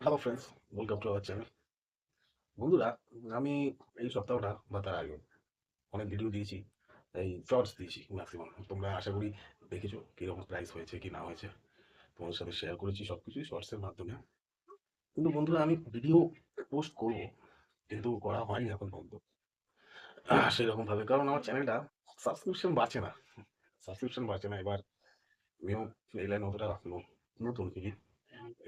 Hello friends welcome to our channel বন্ধুরা, আমি এই সপ্তাহটা বা তার আগে অনেক ভিডিও দিয়েছি, এই শর্টস দিয়েছি ম্যাক্সিমাম তোমরা আশা করি দেখেছ কীরকম প্রাইস হয়েছে, কি না হয়েছে। তোমাদের সাথে শেয়ার করেছি সব কিছুই শর্টসের মাধ্যমে। কিন্তু বন্ধুরা, আমি ভিডিও পোস্ট করব, কিন্তু করা হয়নি এখন পর্যন্ত। সেরকমভাবে। কারণ আমার চ্যানেলটা সাবস্ক্রিপশন বাঁচে না। সাবস্ক্রিপশন বাঁচে না। এবার আমিও এই লাইন অতটা নতুন কি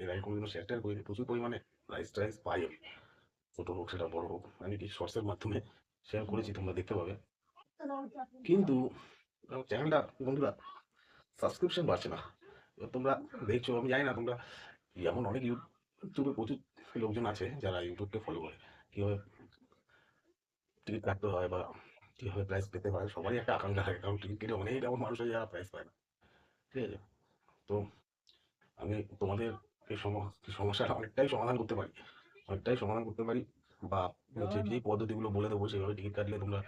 এর আগে কোনোদিনও শেয়ার টেয়ার করিনি, প্রচুর পরিমাণে প্রাইস ট্রাইস পাই আমি ছোট হোক সেটা বড় হোক, আমি কি শর্টসের মাধ্যমে শেয়ার করেছি, তোমরা দেখতে পাবে। কিন্তু আমার চ্যানেলটা বন্ধুরা সাবস্ক্রিপশন বাড়ছে না। তোমরা দেখছ, আমি জানি না তোমরা, এমন অনেক ইউটিউবে প্রচুর লোকজন আছে যারা ইউটিউবকে ফলো করে। কীভাবে টিকিট কাটতে হয় বা কীভাবে প্রাইস পেতে হয়, সবারই একটা আকাঙ্ক্ষা থাকে, কারণ টিকিট কেটে অনেক এমন মানুষ আছে যারা প্রাইস পায় না। ঠিক আছে? তো আমি তোমাদের এই সম- সমস্যাটা অনেকটাই সমাধান করতে পারি। অনেকটাই সমাধান করতে পারি বা হচ্ছে যে পদ্ধতিগুলো বলে দেবো সেভাবে টিকিট কাটলে তোমরা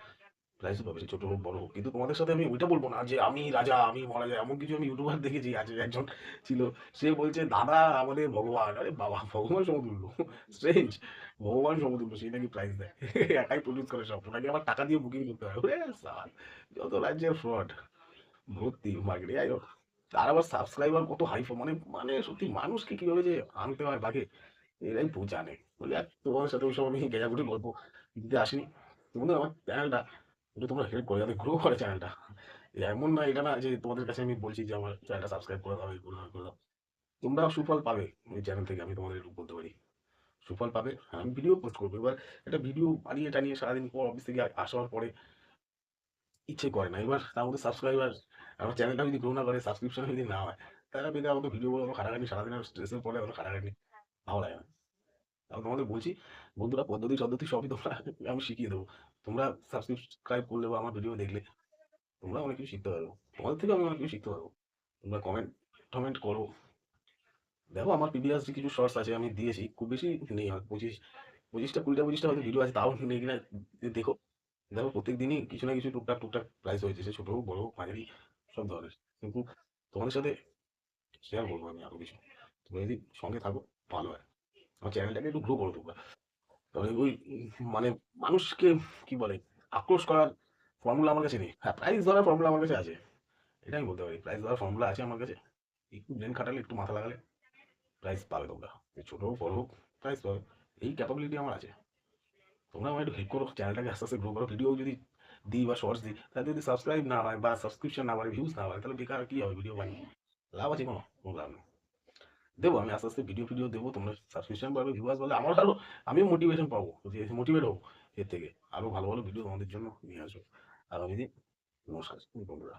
প্রাইস পাবে সে ছোট হোক বড় হোক। কিন্তু তোমাদের সাথে আমি ওইটা বলব না যে আমি রাজা আমি মহারাজা এমন কিছু আমি ইউটিউবার দেখেছি আছে একজন ছিল সে বলছে দাদা আমাদের ভগবান। আরে বাবা ভগবান সমতুল্য। স্ট্রেঞ্জ ভগবান সমতুল্য সেই নাকি প্রাইস দেয়। একাই প্রডিউস করে সব। ওটাকে আবার টাকা দিয়ে বুকিং করতে হয়। যত রাজ্যের ফ্রড ভর্তি মার্কেটে যাই হোক। তার আবার সাবস্ক্রাইবার কত হাই মানে মানে সত্যি মানুষকে কীভাবে যে আনতে হয় বাঘে এরাই পৌ জানে। বলে আর তোমার সাথে ওই সব আমি গেজাগুটি গল্প দিতে আসিনি। বন্ধু আমার চ্যানেলটা একটু তোমরা হেল্প করে যাতে গ্রো করে চ্যানেলটা এমন না এটা না যে তোমাদের কাছে আমি বলছি যে আমার চ্যানেলটা সাবস্ক্রাইব করে দাও এই করে দাও, তোমরা সুফল পাবে এই চ্যানেল থেকে আমি তোমাদের একটু বলতে পারি। সুফল পাবে আমি ভিডিও পোস্ট করব। এবার একটা ভিডিও বানিয়ে টানিয়ে সারাদিন পর অফিস থেকে আসার পরে ইচ্ছে করে না। এবার তার মধ্যে সাবস্ক্রাইবার আমার চ্যানেলটা যদি গ্রো না করে সাবস্ক্রিপশন যদি না হয়, তাহলে বেকার আমাকে ভিডিও বলো খাটাখাটি সারাদিন স্ট্রেসের পরে অত খাটাখাটি ভালো লাগে না। তোমাদের বলছি, বন্ধুরা পদ্ধতি পদ্ধতি সবই তোমরা আমি শিখিয়ে দেবো। তোমরা সাবস্ক্রাইব করলে বা আমার ভিডিও দেখলে, তোমরা অনেক কিছু শিখতে পারব। তোমাদের থেকে আমি অনেক কিছু শিখতে পারব। তোমরা কমেন্ট টমেন্ট করো। দেখো আমার প্রিভিয়াস কিছু শর্টস আছে, আমি দিয়েছি। খুব বেশি নেই পঁচিশ, পঁচিশটা, কুড়িটা, পঁচিশটা হয়তো ভিডিও আছে, তাও নেই কিনা, দেখো। দেখো প্রত্যেক দিনই কিছু না কিছু টুকটাক টুকটাক প্রাইস হয়েছে, সে ছোটো হোক, বড় হোক, মাঝারি, সব ধরনের। কিন্তু তোমাদের সাথে শেয়ার করব আমি আরও কিছু। তুমি যদি সঙ্গে থাকো, ভালো হয়। আমার চ্যানেলটাকে একটু গ্রো করো তোমরা। তাহলে ওই মানে মানুষকে কি বলে, আক্রোশ করার ফর্মুলা আমার কাছে নেই। হ্যাঁ প্রাইস ধরার ফর্মুলা আমার কাছে আছে। এটা আমি বলতে পারি। প্রাইস ধরার ফর্মুলা আছে আমার কাছে। একটু ব্রেন খাটালে, একটু মাথা লাগালে প্রাইস পাবে তোমরা। ছোট হোক, বড় হোক প্রাইস পাবে। এই ক্যাপাবিলিটি আমার আছে। তোমরা আমার একটু হেল্প করো চ্যানেলটাকে আস্তে আস্তে গ্রো করো ভিডিও যদি দিই বা শর্টস দিই, তাহলে যদি সাবস্ক্রাইব না হয় বা সাবস্ক্রিপশন না হয় ভিউজ না হয়, তাহলে বেকার কি হবে ভিডিও বানিয়ে? লাভ আছে কোনো? কোনো লাভ নেই। দেবো, আমি আস্তে আস্তে ভিডিও ভিডিও দেবো, তোমরা সাবস্ক্রিপশন পাবে ভিউয়ার্স বলে আমার আরও আমিও মোটিভেশন পাবো, যে মোটিভেট হব এর থেকে। আরও ভালো ভালো ভিডিও তোমাদের জন্য নিয়ে আসব। আগামী দিন নমস্কার, বন্ধুরা।